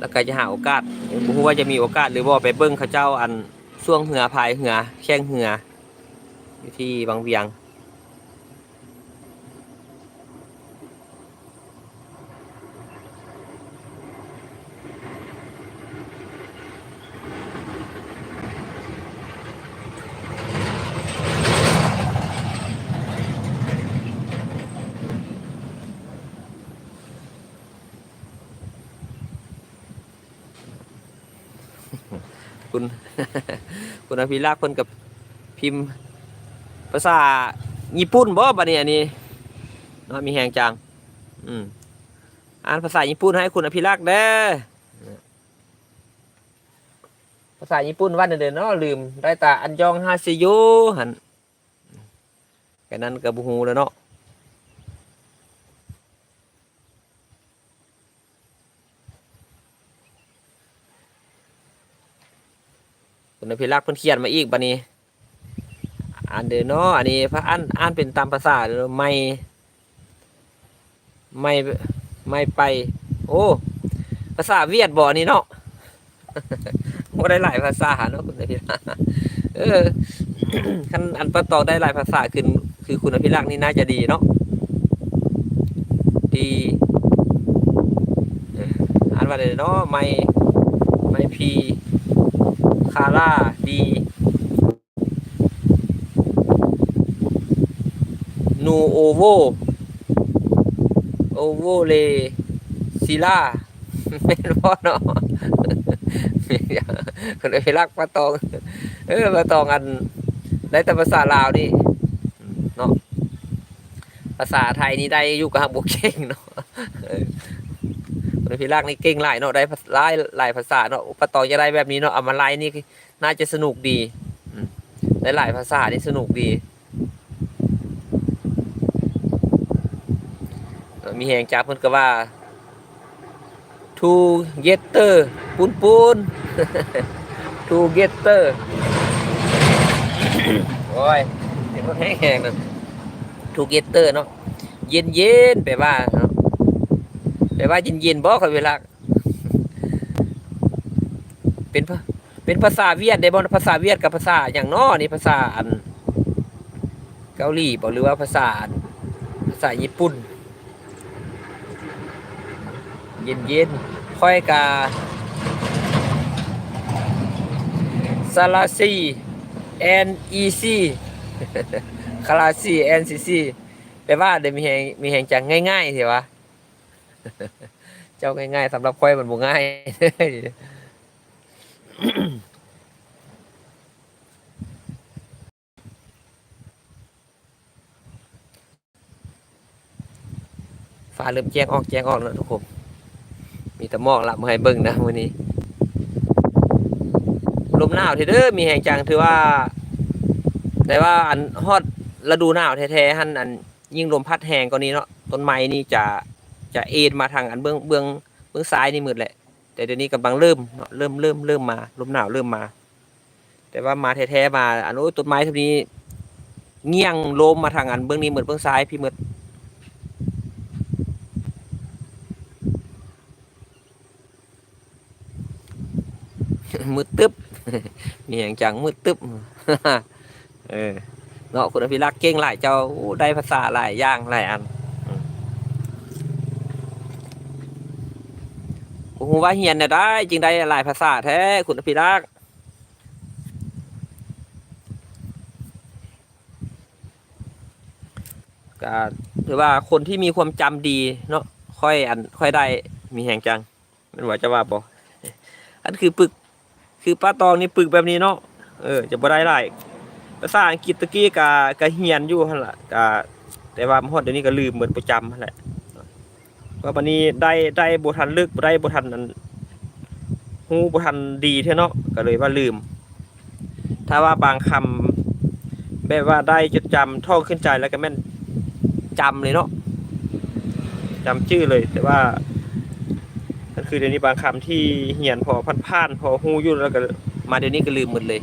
แล้วก็จะหาโอกาสบ่ฮู้ว่าจะมีโอกาสหรือบ่ไปเบิ้งเขาเจ้าอันช่วงเหือพายเหือแข้งเหืออยู่ที่บางเวียง คุณ คุณอภิรักษ์เพิ่นกับพิมพ์ ภาษาญี่ปุ่นบ่บัดนี้อันนี้เนาะมีแหงจัง อืมอ่านภาษาญี่ปุ่นให้คุณอภิรักษ์เด้อภาษาญี่ปุ่นว่าเด้อเนาะลืม ได้แตาอันยองฮาซิโยหันแค่นั้นก็บ่ฮู้แล้วเนาะ คุณอภิรักษ์เพิ่นเขียนมาอีกบัดนี้อ่านเดอเนาะอันนี้พระอ่านอ่านเป็นตามภาษาไม่ไม่ไม่ไป โอ้ภาษาเวียดบ่อนนี้เนาะบ่ได้หลายภาษาเนาะคุณอภิรักษ์เออคันอันประตองได้หลายภาษาขึ้นคือคุณอภิรักษ์นี่น่าจะดีเนาะดีอ่านว่าได้เนาะไม่ไม่พีาร่าดีนูโอโวโอโวเลซิล่าไม่รู้เนาะคนอภิรักษ์ปะตอง เออปะตองอันได้แต่ภาษาลาวนี่เนาะภาษาไทยนี่ได้อยู่กับบุเก่งเนาะ คนอภิรักนี่เก่งหลายเนาะได้หลายหลายภาษาเนาะปะตองจะได้แบบนี้เนาะเอามาไล่นี่น่าจะสนุกดีได้หลายภาษานี่สนุกดี มีแหงจับเพิ่นก็ว่า to getter ปูนปูน to getter โอ้ยเดี๋ยวมันแห้งๆนั่น to getter เนาะเย็นเย็นๆแปลว่าเนาะ แปลว่าเย็นเย็นๆบ่ค่อยเวลา เป็นเป็นภาษาเวียดได้บ่ภาษาเวียดกับภาษาอย่างน้อนี่ภาษาอัน เกาหลีบ่หรือว่าภาษาภาษาญี่ปุ่น เย็นเย็นๆค่อยกาซาลาซีแอนอีซีคาราซีแอนซีซีแปลว่าเดี๋ยวมีแหงมีแหงจังง่ายๆสิวะ เจ้าง่ายๆสำหรับค่อยมันบ่ง่ายฟ้าเริ่มแจ้งออกแจ้งออกแล้วทุกคนมีแต่หมอกละมาให้เบิ่งนะมื้อนี้ลมหนาวเทเด้อมีแห่งจังถือว่า แต่ว่าอันฮอดฤดูหนาวแท้ๆหันอันยิ่งลมพัดแหงกว่านี้เนาะต้นไม้นี่จะ จะเอ็นมาทางอันเบื้องเบื้องเบื้องซ้ายนี่หมืดแหละ แต่เดี๋ยวนี้กำลังเริ่มเริ่มเริ่มเริ่มมาลมหนาวเริ่มมา แต่ว่ามาแท้ๆมาอันโอ้ต้นไม้ทีนี้เงี่ยงโลมมาทางอันเบื้องนี้หมือนเบื้องซ้ายพี่หมืดมืดตึ๊บมีอย่างจังมืดตึ๊บเออเนาะคุณอภิรักษ์เก่งหลายเจ้าได้ภาษาหลายอย่างหลายอันอืม โอ้โหว่าเฮียนเนี่ยได้จริงได้หลายภาษาแท้คุณอภิรักษ์ก็ถือว่าคนที่มีความจำดีเนาะค่อยอันค่อยได้มีแห่งจังมันว่าจะว่าบออันคือปึกคือป้าตองนี่ปึกแบบนี้เนาะเออ จะบ่ได้หลายภาษาอังกฤษตะกี้กะกะเฮียนอยู่หั่นล่ะกะแต่ว่าฮอดเดี๋ยวนี้ก็ลืมเหมือนประจำหั่นแหละ ว่าบัดนี้ได้ได้บทันลึกได้บทันอันฮู้บ่ทันดีเท่าเนาะก็เลยว่าลืม ถ้าว่าบางคำแบบว่าได้จดจำท่องขึ้นใจแล้วก็แม่นจำเลยเนาะจำชื่อเลย แต่ว่าก็คือเดี๋ยวนี้บางคำที่เหียนพอพันผ่านๆพอฮู้อยู่แล้วก็มาเดี๋ยวนี้ก็ลืมหมดเลย